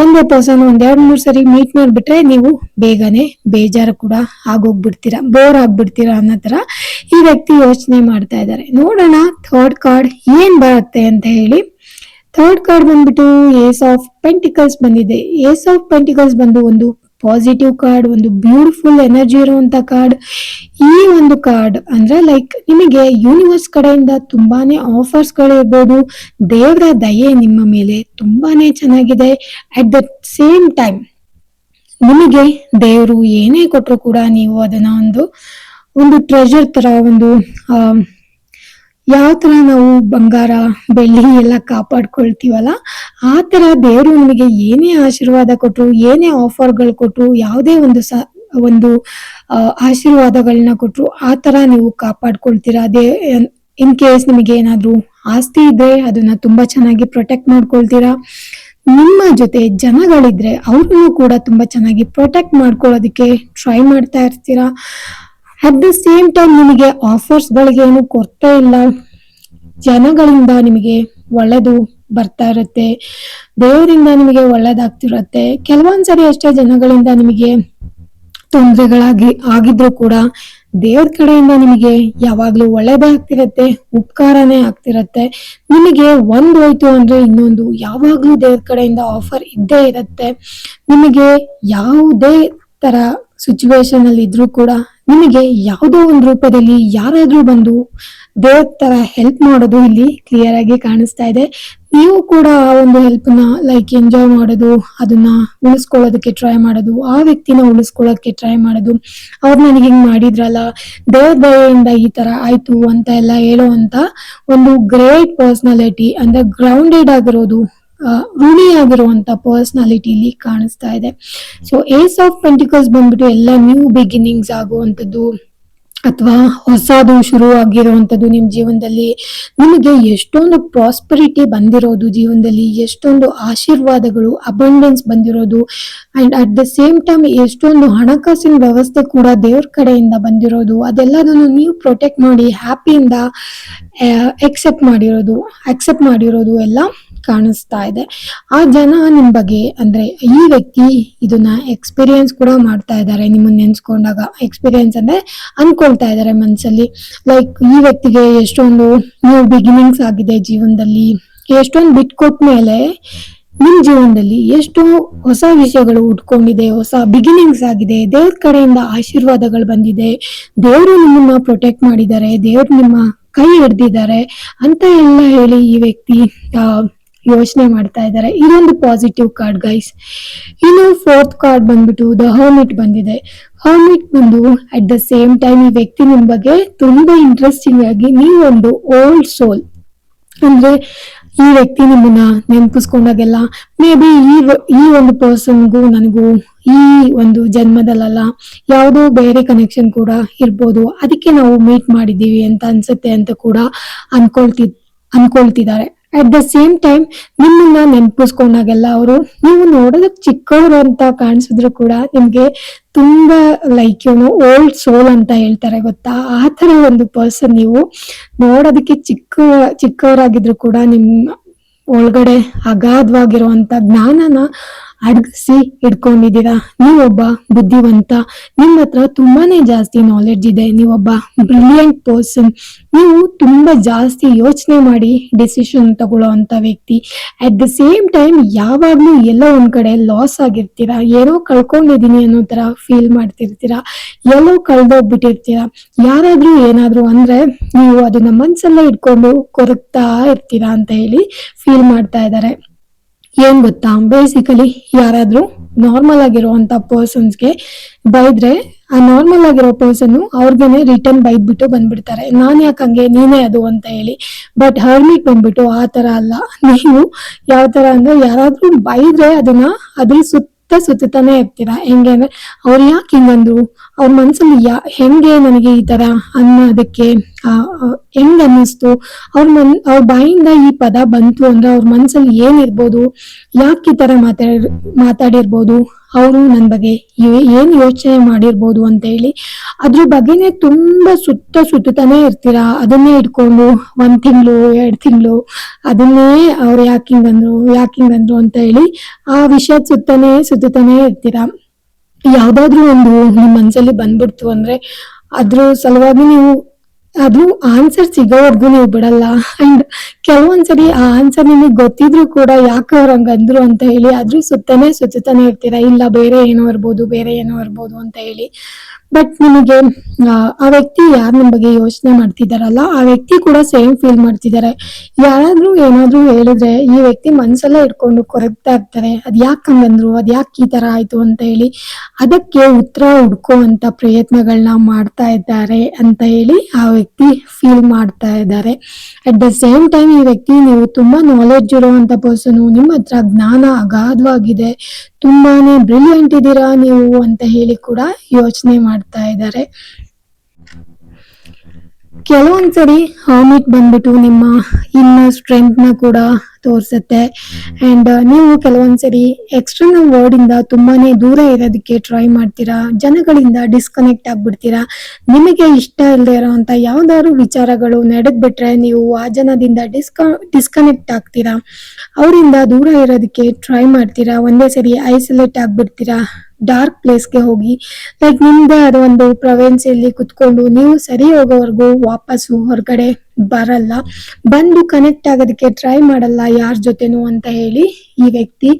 ಒಂದೇ ಪರ್ಸನ್ ಒಂದ್ ಎರಡ್ ಮೂರ್ ಸರಿ ಮೀಟ್ ಮಾಡ್ಬಿಟ್ರೆ ನೀವು ಬೇಗನೆ ಬೇಜಾರು ಕೂಡ ಆಗೋಗ್ಬಿಡ್ತೀರಾ ಬೋರ್ ಆಗ್ಬಿಡ್ತೀರಾ ಅನ್ನೋ ತರ ಈ ವ್ಯಕ್ತಿ ಯೋಚನೆ ಮಾಡ್ತಾ ಇದ್ದಾರೆ. ನೋಡೋಣ ಥರ್ಡ್ ಕಾರ್ಡ್ ಏನ್ ಬರುತ್ತೆ ಅಂತ ಹೇಳಿ. ಥರ್ಡ್ ಕಾರ್ಡ್ ಬಂದ್ಬಿಟ್ಟು ಏಸ್ ಆಫ್ ಪೆಂಟಿಕಲ್ಸ್ ಬಂದಿದೆ. ಏಸ್ ಆಫ್ ಪೆಂಟಿಕಲ್ಸ್ ಬಂದು ಒಂದು ಪಾಸಿಟಿವ್ ಕಾರ್ಡ್, ಒಂದು ಬ್ಯೂಟಿಫುಲ್ ಎನರ್ಜಿ ಇರುವಂತ ಕಾರ್ಡ್. ಈ ಒಂದು ಕಾರ್ಡ್ ಅಂದ್ರೆ ಲೈಕ್ ನಿಮಗೆ ಯೂನಿವರ್ಸ್ ಕಡೆಯಿಂದ ತುಂಬಾನೇ ಆಫರ್ಸ್ಗಳು ಇರ್ಬೋದು. ದೇವರ ದಯೆ ನಿಮ್ಮ ಮೇಲೆ ತುಂಬಾನೇ ಚೆನ್ನಾಗಿದೆ. ಅಟ್ ದ ಸೇಮ್ ಟೈಮ್ ನಿಮಗೆ ದೇವರು ಏನೇ ಕೊಟ್ಟರು ಕೂಡ ನೀವು ಅದನ್ನ ಒಂದು ಒಂದು ಟ್ರೆಜರ್ ತರ ಒಂದು ಯಾವ ತರ ನಾವು ಬಂಗಾರ, ಬೆಳ್ಳಿ ಎಲ್ಲ ಕಾಪಾಡ್ಕೊಳ್ತೀವಲ್ಲ, ಆ ತರ ದೇವರು ನಿಮಗೆ ಏನೇ ಆಶೀರ್ವಾದ ಕೊಟ್ಟರು ಏನೇ ಆಫರ್ಗಳು ಕೊಟ್ಟರು ಯಾವುದೇ ಒಂದು ಸ, ಒಂದು ಆಶೀರ್ವಾದಗಳನ್ನ ಕೊಟ್ರು, ಆ ತರ ನೀವು ಕಾಪಾಡ್ಕೊಳ್ತೀರಾ? ಅದೇ ಇನ್ ಕೇಸ್ ನಿಮಗೆ ಏನಾದರೂ ಆಸ್ತಿ ಇದ್ರೆ ಅದನ್ನ ತುಂಬಾ ಚೆನ್ನಾಗಿ ಪ್ರೊಟೆಕ್ಟ್ ಮಾಡ್ಕೊಳ್ತೀರಾ? ನಿಮ್ಮ ಜೊತೆ ಜನಗಳಿದ್ರೆ ಅವ್ರನ್ನೂ ಕೂಡ ತುಂಬಾ ಚೆನ್ನಾಗಿ ಪ್ರೊಟೆಕ್ಟ್ ಮಾಡ್ಕೊಳ್ಳೋದಕ್ಕೆ ಟ್ರೈ ಮಾಡ್ತಾ ಇರ್ತೀರಾ? ಅಟ್ ದ ಸೇಮ್ ಟೈಮ್ ನಿಮಗೆ ಆಫರ್ಸ್ ಗಳಿಗೆ ಏನು ಕೊರತೆ ಇಲ್ಲ. ಜನಗಳಿಂದ ನಿಮಗೆ ಒಳ್ಳೇದು ಬರ್ತಾ ಇರುತ್ತೆ. ದೇವರಿಂದ ನಿಮಗೆ ಒಳ್ಳೇದಾಗ್ತಿರತ್ತೆ. ಕೆಲವೊಂದ್ಸರಿ ಅಷ್ಟೇ ಜನಗಳಿಂದ ನಿಮಗೆ ತೊಂದರೆಗಳಾಗಿ, ಆಗಿದ್ರು ಕೂಡ ದೇವ್ರ ಕಡೆಯಿಂದ ನಿಮಗೆ ಯಾವಾಗ್ಲೂ ಒಳ್ಳೇದೇ ಆಗ್ತಿರತ್ತೆ, ಉಪಕಾರನೇ ಆಗ್ತಿರತ್ತೆ. ನಿಮಗೆ ಒಂದು ಹೋಯ್ತು ಅಂದ್ರೆ ಇನ್ನೊಂದು ಯಾವಾಗ್ಲೂ ದೇವ್ರ ಕಡೆಯಿಂದ ಆಫರ್ ಇದ್ದೇ ಇರತ್ತೆ. ನಿಮಗೆ ಯಾವುದೇ ತರ ಸಿಚುವೇಶನ್ ಅಲ್ಲಿ ಇದ್ರೂ ಕೂಡ ನಿಮಗೆ ಯಾವುದೋ ಒಂದು ರೂಪದಲ್ಲಿ ಯಾರಾದ್ರೂ ಬಂದು ದೇವ್ರ ತರ ಹೆಲ್ಪ್ ಮಾಡೋದು ಇಲ್ಲಿ ಕ್ಲಿಯರ್ ಆಗಿ ಕಾಣಿಸ್ತಾ ಇದೆ. ನೀವು ಕೂಡ ಆ ಒಂದು ಹೆಲ್ಪ್ನ ಲೈಕ್ ಎಂಜಾಯ್ ಮಾಡೋದು, ಅದನ್ನ ಉಳಿಸ್ಕೊಳ್ಳೋದಕ್ಕೆ ಟ್ರೈ ಮಾಡೋದು, ಆ ವ್ಯಕ್ತಿನ ಉಳಿಸ್ಕೊಳ್ಳೋದಕ್ಕೆ ಟ್ರೈ ಮಾಡೋದು ಅವ್ರು ನನಗೆ ಹಿಂಗ್ ಮಾಡಿದ್ರಲ್ಲ, ದೇವ್ರ ದಯೆಯಿಂದ ಈ ತರ ಆಯ್ತು ಅಂತ ಎಲ್ಲ ಹೇಳುವಂತ ಒಂದು ಗ್ರೇಟ್ ಪರ್ಸನಾಲಿಟಿ ಅಂದ್ರೆ ಗ್ರೌಂಡೆಡ್ ಆಗಿರೋದು ಋಣಿಯಾಗಿರುವಂತ ಪರ್ಸನಾಲಿಟಿ ಇಲ್ಲಿ ಕಾಣಿಸ್ತಾ ಇದೆ. ಸೊ ಏಸ್ ಆಫ್ ಪೆಂಟಿಕಲ್ಸ್ ಬಂದ್ಬಿಟ್ಟು ಎಲ್ಲ ನ್ಯೂ ಬಿಗಿನಿಂಗ್ಸ್ ಆಗುವಂಥದ್ದು ಅಥವಾ ಹೊಸದು ಶುರು ಆಗಿರುವಂಥದ್ದು ನಿಮ್ಮ ಜೀವನದಲ್ಲಿ. ನಿಮಗೆ ಎಷ್ಟೊಂದು ಪ್ರಾಸ್ಪರಿಟಿ ಬಂದಿರೋದು ಜೀವನದಲ್ಲಿ, ಎಷ್ಟೊಂದು ಆಶೀರ್ವಾದಗಳು ಅಬಂಡೆನ್ಸ್ ಬಂದಿರೋದು and at the same time ಎಷ್ಟೊಂದು ಹಣಕಾಸಿನ ವ್ಯವಸ್ಥೆ ಕೂಡ ದೇವ್ರ ಕಡೆಯಿಂದ ಬಂದಿರೋದು. ಅದೆಲ್ಲದನ್ನು ನೀವು ಪ್ರೊಟೆಕ್ಟ್ ಮಾಡಿ ಹ್ಯಾಪಿಯಿಂದ ಎಕ್ಸೆಪ್ಟ್ ಮಾಡಿರೋದು ಅಕ್ಸೆಪ್ಟ್ ಮಾಡಿರೋದು ಎಲ್ಲ ಕಾಣಿಸ್ತಾ ಇದೆ. ಆ ಜನ ನಿಮ್ ಬಗ್ಗೆ ಅಂದ್ರೆ ಈ ವ್ಯಕ್ತಿ ಇದನ್ನ ಎಕ್ಸ್ಪೀರಿಯನ್ಸ್ ಕೂಡ ಮಾಡ್ತಾ ಇದ್ದಾರೆ. ನಿಮ್ಮನ್ನ ನೆನ್ಸ್ಕೊಂಡಾಗ ಎಕ್ಸ್ಪೀರಿಯನ್ಸ್ ಅಂದ್ರೆ ಅನ್ಕೊಳ್ತಾ ಇದ್ದಾರೆ ಮನಸ್ಸಲ್ಲಿ ಲೈಕ್ ಈ ವ್ಯಕ್ತಿಗೆ ಎಷ್ಟೊಂದು ನ್ಯೂ ಬಿಗಿನಿಂಗ್ಸ್ ಆಗಿದೆ ಜೀವನದಲ್ಲಿ. ಎಷ್ಟೊಂದು ಬಿಟ್ಕೊಟ್ಟ ಮೇಲೆ ನಿಮ್ ಜೀವನದಲ್ಲಿ ಎಷ್ಟು ಹೊಸ ವಿಷಯಗಳು ಉಟ್ಕೊಂಡಿದೆ ಹೊಸ ಬಿಗಿನಿಂಗ್ಸ್ ಆಗಿದೆ. ದೇವ್ರ ಕಡೆಯಿಂದ ಆಶೀರ್ವಾದಗಳು ಬಂದಿದೆ. ದೇವರು ನಿಮ್ಮನ್ನ ಪ್ರೊಟೆಕ್ಟ್ ಮಾಡಿದ್ದಾರೆ. ದೇವ್ರು ನಿಮ್ಮ ಕೈ ಹಿಡ್ದಿದ್ದಾರೆ ಅಂತ ಎಲ್ಲ ಹೇಳಿ ಈ ವ್ಯಕ್ತಿ ಆ, ಯೋಚನೆ ಮಾಡ್ತಾ ಇದ್ದಾರೆ. ಇದೊಂದು ಪಾಸಿಟಿವ್ ಕಾರ್ಡ್ ಗೈಸ್ ಇನ್ನು ಫೋರ್ತ್ ಕಾರ್ಡ್ ಬಂದ್ಬಿಟ್ಟು ದ ಹರ್ಮಿಟ್ ಬಂದಿದೆ. ಹರ್ಮಿಟ್ ಬಂದು ಅಟ್ ದ ಸೇಮ್ ಟೈಮ್ ಈ ವ್ಯಕ್ತಿ ನಿಮ್ ಬಗ್ಗೆ ತುಂಬಾ ಇಂಟ್ರೆಸ್ಟಿಂಗ್ ಆಗಿ ನೀವೊಂದು ಓಲ್ಡ್ ಸೋಲ್ ಅಂದ್ರೆ ಈ ವ್ಯಕ್ತಿ ನಿಮ್ಮನ್ನ ನೆನಪಿಸ್ಕೊಂಡಾಗೆಲ್ಲ ಮೇ ಬಿ ಈ ಈ ಒಂದು ಪರ್ಸನ್ಗೂ ನನಗೂ ಈ ಒಂದು ಜನ್ಮದಲ್ಲ ಯಾವುದೋ ಬೇರೆ ಕನೆಕ್ಷನ್ ಕೂಡ ಇರ್ಬೋದು. ಅದಕ್ಕೆ ನಾವು ಮೀಟ್ ಮಾಡಿದ್ದೀವಿ ಅಂತ ಅನ್ಸುತ್ತೆ ಅಂತ ಕೂಡ ಅನ್ಕೊಳ್ತಿ, ಅನ್ಕೊಳ್ತಿದ್ದಾರೆ. ಅಟ್ ದ ಸೇಮ್ ಟೈಮ್ ನಿಮ್ಮನ್ನ ನೆನಪಿಸ್ಕೊಂಡಾಗೆಲ್ಲ ಅವರು, ನೀವು ನೋಡೋದಕ್ ಚಿಕ್ಕವರು ಅಂತ ಕಾಣಿಸಿದ್ರು ಕೂಡ ನಿಮ್ಗೆ ತುಂಬಾ ಲೈಕ್ ಏನು ಓಲ್ಡ್ ಸೋಲ್ ಅಂತ ಹೇಳ್ತಾರೆ ಗೊತ್ತಾ? ಆ ತರ ಒಂದು ಪರ್ಸನ್ ನೀವು ನೋಡೋದಕ್ಕೆ ಚಿಕ್ಕ, ಚಿಕ್ಕವರಾಗಿದ್ರು ಕೂಡ ನಿಮ್ ಒಳಗಡೆ ಅಗಾಧವಾಗಿರುವಂತ ಜ್ಞಾನನ ಅಡಗಿಸಿ ಇಟ್ಕೊಂಡಿದ್ದೀರಾ? ನೀವೊಬ್ಬ ಬುದ್ಧಿವಂತ ನಿಮ್ಮ ಹತ್ರ ತುಂಬಾನೇ ಜಾಸ್ತಿ ನಾಲೆಡ್ಜ್ ಇದೆ. ನೀವೊಬ್ಬ ಬ್ರಿಲಿಯಂಟ್ ಪರ್ಸನ್ ನೀವು ತುಂಬಾ ಜಾಸ್ತಿ ಯೋಚನೆ ಮಾಡಿ ಡಿಸಿಷನ್ ತಗೊಳ್ಳೋ ಅಂತ ವ್ಯಕ್ತಿ. ಅಟ್ ದ ಸೇಮ್ ಟೈಮ್ ಯಾವಾಗ್ಲೂ ಎಲ್ಲೋ ಒಂದ್ ಕಡೆ ಲಾಸ್ ಆಗಿರ್ತೀರಾ? ಏನೋ ಕಳ್ಕೊಂಡಿದೀನಿ ಅನ್ನೋ ತರ ಫೀಲ್ ಮಾಡ್ತಿರ್ತೀರಾ? ಎಲ್ಲೋ ಕಳ್ದೋಗ್ಬಿಟ್ಟಿರ್ತೀರಾ? ಯಾರಾದ್ರೂ ಏನಾದ್ರೂ ಅಂದ್ರೆ ನೀವು ಅದನ್ನ ಮನ್ಸಲ್ಲೇ ಇಟ್ಕೊಂಡು ಕೊರಗ್ತಾ ಇರ್ತೀರಾ ಅಂತ ಹೇಳಿ ಫೀಲ್ ಮಾಡ್ತಾ ಇದ್ದಾರೆ. ಏನ್ ಗೊತ್ತಾ? ಬೇಸಿಕಲಿ ಯಾರಾದ್ರೂ ನಾರ್ಮಲ್ ಆಗಿರುವಂತ ಪರ್ಸನ್ಸ್ಗೆ ಬೈದ್ರೆ ಆ ನಾರ್ಮಲ್ ಆಗಿರೋ ಪರ್ಸನ್ ಅವ್ರಿಗೆ ರಿಟರ್ನ್ ಬೈದ್ಬಿಟ್ಟು ಬಂದ್ಬಿಡ್ತಾರೆ. ನಾನ್ ಯಾಕೆ ಹಂಗೆ? ನೀನೇ ಅದು ಅಂತ ಹೇಳಿ. ಬಟ್ ಹರ್ಮಿಟ್ ಬಂದ್ಬಿಟ್ಟು ಆ ತರ ಅಲ್ಲ. ನೀವು ಯಾವ ತರ ಅಂದ್ರೆ ಯಾರಾದ್ರೂ ಬೈದ್ರೆ ಅದನ್ನ ಅದ್ರ ಸುತ್ತ ಸುತ್ತಾನೆ ಇರ್ತೀರಾ? ಹೆಂಗೆ ಅಂದ್ರೆ ಅವ್ರು ಯಾಕೆ ಹಿಂಗಂದ್ರು? ಅವ್ರ ಮನ್ಸಲ್ಲಿ ಯಾ, ಹೆಂಗೆ ನನಗೆ ಈ ತರ ಅನ್ನೋದಕ್ಕೆ ಹೆಂಗ್ ಅನ್ನಿಸ್ತು? ಅವ್ರ ಮನ್, ಅವ್ರ ಬಾಯಿಂದ ಈ ಪದ ಬಂತು ಅಂದ್ರೆ ಅವ್ರ ಮನ್ಸಲ್ಲಿ ಏನಿರ್ಬೋದು? ಯಾಕೆ ಈ ತರ ಮಾತಾಡ್, ಮಾತಾಡಿರ್ಬೋದು? ಅವರು ನನ್ನ ಬಗ್ಗೆ ಏನು ಯೋಚನೆ ಮಾಡಿರ್ಬೋದು ಅಂತ ಹೇಳಿ, ಅದ್ರ ಬಗ್ಗೆನೇ ತುಂಬಾ ಸುತ್ತ ಸುತ್ತಾನೆ ಇರ್ತೀರ? ಅದನ್ನೇ ಇಟ್ಕೊಂಡು ಒಂದ್ ತಿಂಗಳು, ಎರಡ್ ತಿಂಗಳು, ಅದನ್ನೇ ಅವ್ರು ಯಾಕಿಂಗ್ ಬಂದ್ರು ಅಂತ ಹೇಳಿ ಆ ವಿಷಯದ ಸುತ್ತಾನೆ ಸುತ್ತಾನೆ ಇರ್ತೀರಾ? ಯಾವ್ದಾದ್ರು ಒಂದು ನಿಮ್ ಮನ್ಸಲ್ಲಿ ಬಂದ್ಬಿಡ್ತು ಅಂದ್ರೆ ಅದ್ರ ಸಲುವಾಗಿ ನೀವು ಅದು ಆನ್ಸರ್ ಸಿಗೋವರೆಗೂ ನೀವು ಬಿಡಲ್ಲ. ಅಂಡ್ ಕೆಲವೊಂದ್ಸರಿ ಆ ಆನ್ಸರ್ ನಿಮಗೆ ಗೊತ್ತಿದ್ರು ಕೂಡ ಯಾಕೆ ಅವ್ರು ಹಂಗಂದ್ರು ಅಂತ ಹೇಳಿ ಅದ್ರ ಸುತ್ತನೇ ಸುತ್ತಾನೆ ಇರ್ತೀರಾ? ಇಲ್ಲ, ಬೇರೆ ಏನೋ ಇರ್ಬೋದು, ಬೇರೆ ಏನೋ ಇರ್ಬೋದು ಅಂತ ಹೇಳಿ. ಬಟ್ ನಿಮಗೆ ಆ, ವ್ಯಕ್ತಿ ಯಾರು ನಿಮ್ ಬಗ್ಗೆ ಯೋಚನೆ ಮಾಡ್ತಿದಾರಲ್ಲ ಆ ವ್ಯಕ್ತಿ ಕೂಡ ಸೇಮ್ ಫೀಲ್ ಮಾಡ್ತಿದ್ದಾರೆ ಯಾರಾದ್ರೂ ಏನಾದ್ರೂ ಹೇಳಿದ್ರೆ ಈ ವ್ಯಕ್ತಿ ಮನ್ಸಲ್ಲೇ ಇಟ್ಕೊಂಡು ಕೊರಗ್ತಾ ಇರ್ತಾರೆ. ಅದ್ ಯಾಕೆ ಹಂಗಂದ್ರು? ಅದ್ ಯಾಕೆ ಈ ತರ ಆಯ್ತು ಅಂತ ಹೇಳಿ ಅದಕ್ಕೆ ಉತ್ತರ ಹುಡ್ಕೋವಂತ ಪ್ರಯತ್ನಗಳನ್ನ ಮಾಡ್ತಾ ಇದ್ದಾರೆ ಅಂತ ಹೇಳಿ ಆ ವ್ಯಕ್ತಿ ಫೀಲ್ ಮಾಡ್ತಾ ಇದ್ದಾರೆ. ಅಟ್ ದ ಸೇಮ್ ಟೈಮ್ ಈ ವ್ಯಕ್ತಿ ನೀವು ತುಂಬಾ ನಾಲೆಡ್ಜ್ ಇರುವಂತ ಪರ್ಸನ್ ನಿಮ್ಮ ಹತ್ರ ಜ್ಞಾನ ಅಗಾಧವಾಗಿದೆ. ತುಂಬಾನೇ ಬ್ರಿಲಿಯಂಟ್ ಇದ್ದೀರಾ ನೀವು ಅಂತ ಹೇಳಿ ಕೂಡ ಯೋಚನೆ ಮಾಡ್ತಾ ಇದ್ದಾರೆ. ಕೆಲವೊಂದ್ಸರಿ ಹಾಮಿಟ್ ಬಂದ್ಬಿಟ್ಟು ನಿಮ್ಮ ಇನ್ನ ಸ್ಟ್ರೆಂತ್ನ ಕೂಡ ತೋರಿಸುತ್ತೆ. ಅಂಡ್ ನೀವು ಕೆಲವೊಂದ್ಸರಿ ಎಕ್ಸ್ಟರ್ನಲ್ ವರ್ಡ್ ಇಂದ ತುಂಬಾನೇ ದೂರ ಇರೋದಕ್ಕೆ ಟ್ರೈ ಮಾಡ್ತೀರಾ? ಜನಗಳಿಂದ ಡಿಸ್ಕನೆಕ್ಟ್ ಆಗ್ಬಿಡ್ತೀರಾ? ನಿಮಗೆ ಇಷ್ಟ ಇಲ್ಲದೆ ಇರೋವಂಥ ಯಾವ್ದಾದ್ರು ವಿಚಾರಗಳು ನಡೆದ್ಬಿಟ್ರೆ ನೀವು ಆ ಜನದಿಂದ ಡಿಸ್ಕ ಡಿಸ್ಕನೆಕ್ಟ್ ಆಗ್ತೀರಾ? ಅವರಿಂದ ದೂರ ಇರೋದಕ್ಕೆ ಟ್ರೈ ಮಾಡ್ತೀರಾ? ಒಂದೇ ಸರಿ ಐಸೋಲೇಟ್ ಆಗ್ಬಿಡ್ತೀರಾ? ಡಾರ್ಕ್ ಪ್ಲೇಸ್ಗೆ ಹೋಗಿ ಲೈಕ್ ನಿಮ್ದೇ ಆದ ಒಂದು ಪ್ರವೆನ್ಸಿಯಲ್ಲಿ ಕುತ್ಕೊಂಡು ನೀವು ಸರಿ ಹೋಗೋವರೆಗೂ ವಾಪಸ್ಸು ಹೊರಗಡೆ ಬರಲ್ಲ. ಬಂದು ಕನೆಕ್ಟ್ ಆಗೋದಕ್ಕೆ ಟ್ರೈ ಮಾಡಲ್ಲ ಯಾರ ಜೊತೆನೂ ಅಂತ ಹೇಳಿ ಈ ವ್ಯಕ್ತಿ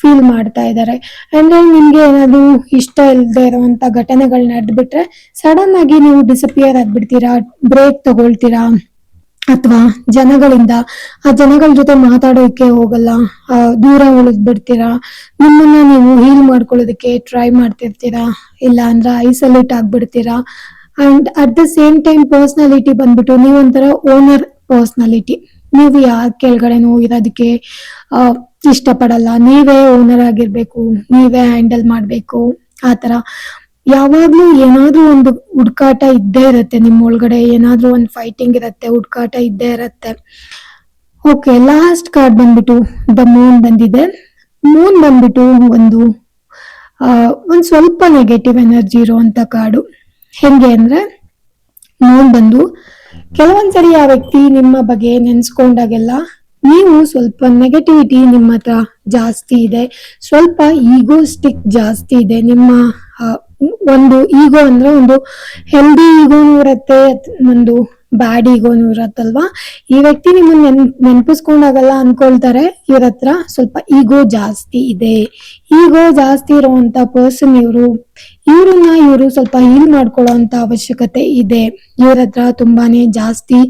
ಫೀಲ್ ಮಾಡ್ತಾ ಇದ್ದಾರೆ. ಅಂದ್ರೆ ನಿಮ್ಗೆ ಏನಾದ್ರು ಇಷ್ಟ ಇಲ್ಲದೆ ಇರುವಂತ ಘಟನೆಗಳು ನಡೆದ್ಬಿಟ್ರೆ ಸಡನ್ ಆಗಿ ನೀವು ಡಿಸಪಿಯರ್ ಆಗ್ಬಿಡ್ತೀರಾ ಬ್ರೇಕ್ ತಗೊಳ್ತೀರಾ? ಅಥವಾ ಜನಗಳಿಂದ ಆ ಜನಗಳ ಜೊತೆ ಮಾತಾಡೋಕೆ ಹೋಗಲ್ಲ ಆ, ದೂರ ಉಳಿದ್ ಬಿಡ್ತೀರಾ ನಿಮ್ಮನ್ನ ನೀವು ಹೀಲ್ ಮಾಡ್ಕೊಳ್ಳೋದಕ್ಕೆ ಟ್ರೈ ಮಾಡ್ತಿರ್ತೀರಾ? ಇಲ್ಲ ಅಂದ್ರೆ isolate ಆಗ್ಬಿಡ್ತೀರಾ? And at the same time personality ಬಂದ್ಬಿಟ್ಟು ನೀವೊಂಥರ ಓನರ್ ಪರ್ಸ್ನಾಲಿಟಿ ನೀವು ಯಾರ ಕೆಳಗಡೆನೂ ಇರೋದಕ್ಕೆ ಇಷ್ಟಪಡಲ್ಲ. ನೀವೇ ಓನರ್ ಆಗಿರ್ಬೇಕು ನೀವೇ ಹ್ಯಾಂಡಲ್ ಮಾಡ್ಬೇಕು. ಆತರ ಯಾವಾಗ್ಲೂ ಏನಾದ್ರೂ ಒಂದು ಹುಡ್ಕಾಟ ಇದ್ದೇ ಇರತ್ತೆ, ನಿಮ್ಮ ಒಳಗಡೆ ಏನಾದ್ರೂ ಒಂದು ಫೈಟಿಂಗ್ ಇರತ್ತೆ, ಹುಡ್ಕಾಟ ಇದ್ದೇ ಇರತ್ತೆ. ಓಕೆ ಲಾಸ್ಟ್ ಕಾರ್ಡ್ ಬಂದ್ಬಿಟ್ಟು ದ ಮೂನ್ ಬಂದಿದೆ. ಮೂನ್ ಬಂದ್ಬಿಟ್ಟು ಒಂದು ಒಂದು ಸ್ವಲ್ಪ ನೆಗೆಟಿವ್ ಎನರ್ಜಿ ಇರುವಂತ ಕಾರ್ಡು ಹೆಂಗೆ ಅಂದ್ರೆ ಮೂನ್ ಬಂದು, ಕೆಲವೊಂದ್ಸರಿ ಆ ವ್ಯಕ್ತಿ ನಿಮ್ಮ ಬಗ್ಗೆ ನೆನ್ಸ್ಕೊಂಡಾಗೆಲ್ಲ ನೀವು ಸ್ವಲ್ಪ ನೆಗೆಟಿವಿಟಿ ನಿಮ್ಮ ಹತ್ರ ಜಾಸ್ತಿ ಇದೆ. ಸ್ವಲ್ಪ ಈಗೋಸ್ಟಿಕ್ ಜಾಸ್ತಿ ಇದೆ. ನಿಮ್ಮ ಒಂದು ಈಗೋ ಅಂದ್ರೆ ಒಂದು ಹೆಲ್ದಿ ಈಗೋನು ಇರತ್ತೆ ಒಂದು ಬ್ಯಾಡ್ ಈಗೋನು ಇರತ್ತಲ್ವಾ? ಈ ವ್ಯಕ್ತಿ ನಿಮ್ಮನ್ನ ನೆನ್, ನೆನ್ಪಿಸ್ಕೊಂಡಾಗಲ್ಲ ಅನ್ಕೊಳ್ತಾರೆ. ಇವ್ರ ಹತ್ರ ಸ್ವಲ್ಪ ಈಗೋ ಜಾಸ್ತಿ ಇದೆ. ಈಗೋ ಜಾಸ್ತಿ ಇರುವಂತ ಪರ್ಸನ್ ಇವರು, ಇವ್ರನ್ನ ಇವರು ಸ್ವಲ್ಪ ಹೀಲ್ ಮಾಡ್ಕೊಳ್ಳೋ ಅಂತ ಅವಶ್ಯಕತೆ ಇದೆ. ಇವ್ರ ಹತ್ರ ತುಂಬಾನೇ ಜಾಸ್ತಿ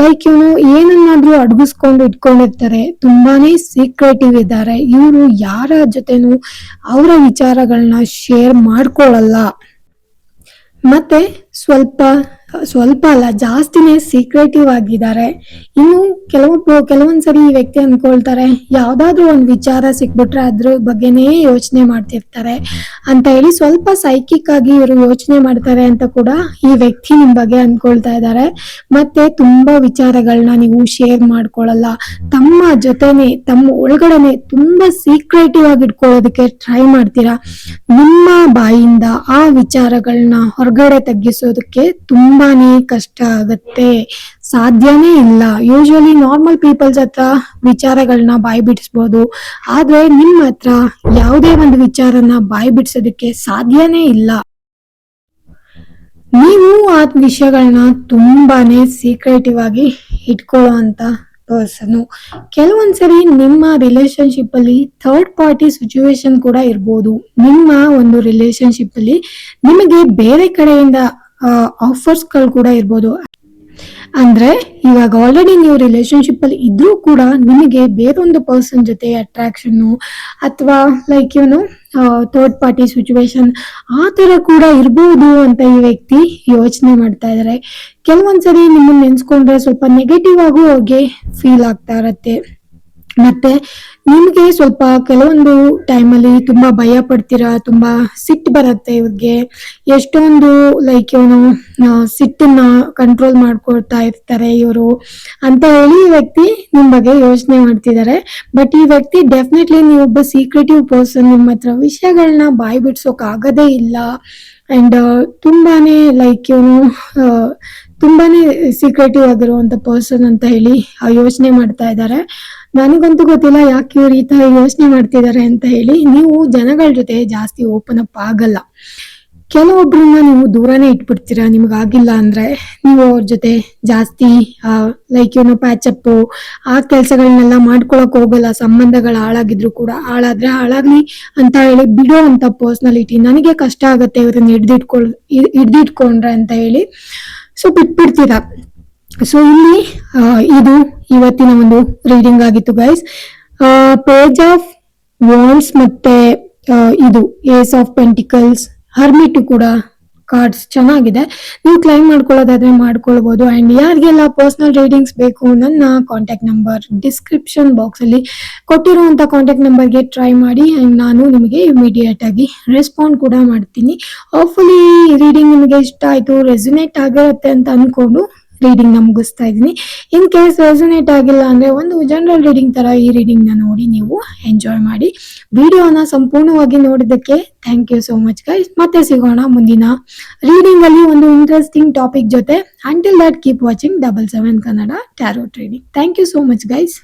ಲೈಕ್ ಇವನು ಏನನ್ನಾದ್ರೂ ಅಡಗಿಸ್ಕೊಂಡು ಇಟ್ಕೊಂಡಿರ್ತಾರೆ. ತುಂಬಾನೇ ಸೀಕ್ರೆಟಿವ್ ಇದ್ದಾರೆ. ಇವರು ಯಾರ ಜೊತೆನೂ ಅವರ ವಿಚಾರಗಳನ್ನ ಶೇರ್ ಮಾಡ್ಕೊಳ್ಳಲ್ಲ ಮತ್ತೆ ಸ್ವಲ್ಪ ಸ್ವಲ್ಪ ಅಲ್ಲ, ಜಾಸ್ತಿನೇ ಸೀಕ್ರೆಟಿವ್ ಆಗಿದ್ದಾರೆ. ಇನ್ನು ಕೆಲವೊಬ್ಬ ಕೆಲವೊಂದ್ಸರಿ ಈ ವ್ಯಕ್ತಿ ಅನ್ಕೊಳ್ತಾರೆ ಯಾವ್ದಾದ್ರು ಒಂದು ವಿಚಾರ ಸಿಕ್ಬಿಟ್ರೆ ಅದ್ರ ಬಗ್ಗೆನೇ ಯೋಚನೆ ಮಾಡ್ತಿರ್ತಾರೆ. ಅಂತ ಹೇಳಿ ಸ್ವಲ್ಪ ಸೈಕಿಕ್ ಆಗಿ ಇವರು ಯೋಚನೆ ಮಾಡ್ತಾರೆ ಅಂತ ಕೂಡ ಈ ವ್ಯಕ್ತಿ ನಿಮ್ ಬಗ್ಗೆ ಅನ್ಕೊಳ್ತಾ ಇದ್ದಾರೆ. ಮತ್ತೆ ತುಂಬಾ ವಿಚಾರಗಳನ್ನ ನೀವು ಶೇರ್ ಮಾಡ್ಕೊಳ್ಳಲ್ಲ ತಮ್ಮ ಜೊತೆನೆ, ತಮ್ಮ ಒಳಗಡೆನೆ ತುಂಬಾ ಸೀಕ್ರೆಟಿವ್ ಆಗಿ ಇಟ್ಕೊಳ್ಳೋದಕ್ಕೆ ಟ್ರೈ ಮಾಡ್ತೀರಾ? ನಿಮ್ಮ ಬಾಯಿಂದ ಆ ವಿಚಾರಗಳನ್ನ ಹೊರಗಡೆ ತಗ್ಗಿಸೋದಕ್ಕೆ ತುಂಬಾನೇ ಕಷ್ಟ ಆಗತ್ತೆ. ಸಾಧ್ಯನೇ ಇಲ್ಲ. ಯೂಶಲಿ ನಾರ್ಮಲ್ ಪೀಪಲ್ಸ್ ಹತ್ರ ವಿಚಾರಗಳನ್ನ ಬಾಯಿ ಬಿಡಿಸ್ಬೋದು ಆದ್ರೆ ನಿಮ್ಮ ಹತ್ರ ಯಾವುದೇ ಒಂದು ವಿಚಾರನ ಬಾಯಿ ಬಿಡಿಸೋದಕ್ಕೆ ಸಾಧ್ಯನೇ ಇಲ್ಲ. ನೀವು ಆ ವಿಷಯಗಳನ್ನ ತುಂಬಾನೇ ಸೀಕ್ರೆಟಿವ್ ಆಗಿ ಇಟ್ಕೊಳ್ಳುವಂತ ಪರ್ಸನು ಕೆಲವೊಂದ್ಸರಿ ನಿಮ್ಮ ರಿಲೇಶನ್ಶಿಪ್ ಅಲ್ಲಿ ಥರ್ಡ್ ಪಾರ್ಟಿ ಸಿಚುವೇಶನ್ ಕೂಡ ಇರ್ಬೋದು. ನಿಮ್ಮ ಒಂದು ರಿಲೇಶನ್ಶಿಪ್ ಅಲ್ಲಿ ನಿಮಗೆ ಬೇರೆ ಕಡೆಯಿಂದ ಆಫರ್ಸ್ಗಳು ಕೂಡ ಇರ್ಬೋದು. ಅಂದ್ರೆ ಇವಾಗ ಆಲ್ರೆಡಿ ನೀವು ರಿಲೇಶನ್ಶಿಪ್ ಅಲ್ಲಿ ಇದ್ರೂ ಕೂಡ ನಿಮಗೆ ಬೇರೊಂದು ಪರ್ಸನ್ ಜೊತೆ ಅಟ್ರಾಕ್ಷನ್ ಅಥವಾ ಲೈಕ್ ಏನು ಥರ್ಡ್ ಪಾರ್ಟಿ ಸಿಚುವೇಶನ್ ಆ ತರ ಕೂಡ ಇರಬಹುದು ಅಂತ ಈ ವ್ಯಕ್ತಿ ಯೋಚನೆ ಮಾಡ್ತಾ ಇದಾರೆ. ಕೆಲವೊಂದ್ಸರಿ ನಿಮ್ಮನ್ನ ನೆನ್ಸ್ಕೊಂಡ್ರೆ ಸ್ವಲ್ಪ ನೆಗೆಟಿವ್ ಆಗೂ ಅವ್ರಿಗೆ ಫೀಲ್ ಆಗ್ತಾ ಇರತ್ತೆ. ಮತ್ತೆ ನಿಮ್ಗೆ ಸ್ವಲ್ಪ ಕೆಲವೊಂದು ಟೈಮಲ್ಲಿ ತುಂಬಾ ಭಯ ಪಡ್ತೀರಾ, ತುಂಬಾ ಸಿಟ್ಟು ಬರುತ್ತೆ ಇವ್ರಿಗೆ. ಎಷ್ಟೊಂದು ಲೈಕ್ ಇವನು ಸಿಟ್ಟನ್ನ ಕಂಟ್ರೋಲ್ ಮಾಡ್ಕೊಳ್ತಾ ಇರ್ತಾರೆ ಇವರು ಅಂತ ಹೇಳಿ ಈ ವ್ಯಕ್ತಿ ನಿಮ್ ಬಗ್ಗೆ ಯೋಚನೆ ಮಾಡ್ತಿದ್ದಾರೆ ಬಟ್ ಈ ವ್ಯಕ್ತಿ ಡೆಫಿನೆಟ್ಲಿ ನೀವು ಒಬ್ಬ ಸೀಕ್ರೆಟಿವ್ ಪರ್ಸನ್ ನಿಮ್ಮ ಹತ್ರ ವಿಷಯಗಳನ್ನ ಬಾಯಿ ಬಿಡ್ಸೋಕ್ ಆಗದೇ ಇಲ್ಲ. ಅಂಡ್ ತುಂಬಾನೇ ಲೈಕ್ ಇವನು ತುಂಬಾನೇ ಸೀಕ್ರೆಟಿವ್ ಆಗಿರುವಂತ ಪರ್ಸನ್ ಅಂತ ಹೇಳಿ ಯೋಚನೆ ಮಾಡ್ತಾ ಇದ್ದಾರೆ ನನಗಂತೂ ಗೊತ್ತಿಲ್ಲ ಯಾಕೆ ಇವ್ರು ಈ ತರ ಯೋಚನೆ ಮಾಡ್ತಿದ್ದಾರೆ ಅಂತ ಹೇಳಿ. ನೀವು ಜನಗಳ ಜೊತೆ ಜಾಸ್ತಿ ಓಪನ್ ಅಪ್ ಆಗಲ್ಲ. ಕೆಲವೊಬ್ಬರನ್ನ ನೀವು ದೂರನೇ ಇಟ್ಬಿಡ್ತೀರಾ? ನಿಮಗಾಗಿಲ್ಲ ಅಂದ್ರೆ ನೀವು ಅವ್ರ ಜೊತೆ ಜಾಸ್ತಿ ಲೈಕ್ ಏನೋ ಪ್ಯಾಚಪ್ ಆ ಕೆಲಸಗಳನ್ನೆಲ್ಲ ಮಾಡ್ಕೊಳಕ್ ಹೋಗಲ್ಲ. ಸಂಬಂಧಗಳು ಹಾಳಾಗಿದ್ರು ಕೂಡ ಹಾಳಾದ್ರೆ ಹಾಳಾಗ್ಲಿ ಅಂತ ಹೇಳಿ ಬಿಡೋ ಅಂತ ಪರ್ಸ್ನಾಲಿಟಿ ನನಗೆ ಕಷ್ಟ ಆಗತ್ತೆ ಇವ್ರನ್ನ ಹಿಡ್ದಿಟ್ಕೊಳ್, ಹಿಡ್ದಿಟ್ಕೊಂಡ್ರೆ ಅಂತ ಹೇಳಿ. ಸೊ ಬಿಟ್ಬಿಡ್ತೀರಾ? ಸೊ ಇಲ್ಲಿ ಇದು ಇವತ್ತಿನ ಒಂದು ರೀಡಿಂಗ್ ಆಗಿತ್ತು ಗೈಸ್ ಪೇಜ್ ಆಫ್ ವಾಲ್ಸ್ ಮತ್ತೆ ಇದು ಏಸ್ ಆಫ್ ಪೆಂಟಿಕಲ್ಸ್ ಹರ್ಮಿಟು ಕೂಡ ಕಾರ್ಡ್ಸ್ ಚೆನ್ನಾಗಿದೆ. ನೀವು ಕ್ಲೈಮ್ ಮಾಡ್ಕೊಳ್ಳೋದಾದ್ರೆ ಮಾಡ್ಕೊಳ್ಬೋದು. ಅಂಡ್ ಯಾರಿಗೆಲ್ಲ ಪರ್ಸನಲ್ ರೀಡಿಂಗ್ಸ್ ಬೇಕು, ನನ್ನ ಕಾಂಟ್ಯಾಕ್ಟ್ ನಂಬರ್ ಡಿಸ್ಕ್ರಿಪ್ಷನ್ ಬಾಕ್ಸ್ ಅಲ್ಲಿ ಕೊಟ್ಟಿರುವಂತ ಕಾಂಟ್ಯಾಕ್ಟ್ ನಂಬರ್ಗೆ ಟ್ರೈ ಮಾಡಿ. ಅಂಡ್ ನಾನು ನಿಮಗೆ ಇಮಿಡಿಯೇಟ್ ಆಗಿ ರೆಸ್ಪಾಂಡ್ ಕೂಡ ಮಾಡ್ತೀನಿ. ಹೋಪ್ಫುಲಿ ರೀಡಿಂಗ್ ನಿಮಗೆ ಇಷ್ಟ ಆಯಿತು ರೆಸ್ಯುನೇಟ್ ಆಗಿರುತ್ತೆ ಅಂತ ಅನ್ಕೊಂಡು ರೀಡಿಂಗ್ನ ಮುಗಿಸ್ತಾ ಇದ್ದೀನಿ. ಇನ್ ಕೇಸ್ ರೆಸನೇಟ್ ಆಗಿಲ್ಲ ಅಂದ್ರೆ ಒಂದು ಜನರಲ್ ರೀಡಿಂಗ್ ತರ ಈ ರೀಡಿಂಗ್ನ ನೋಡಿ ನೀವು ಎಂಜಾಯ್ ಮಾಡಿ. ವಿಡಿಯೋನ ಸಂಪೂರ್ಣವಾಗಿ ನೋಡಿದ್ದಕ್ಕೆ thank you so much guys ಮತ್ತೆ ಸಿಗೋಣ ಮುಂದಿನ ರೀಡಿಂಗ್ ಅಲ್ಲಿ ಒಂದು ಇಂಟ್ರೆಸ್ಟಿಂಗ್ ಟಾಪಿಕ್ ಜೊತೆ. Until that keep watching double seven Kannada tarot trading thank you so much guys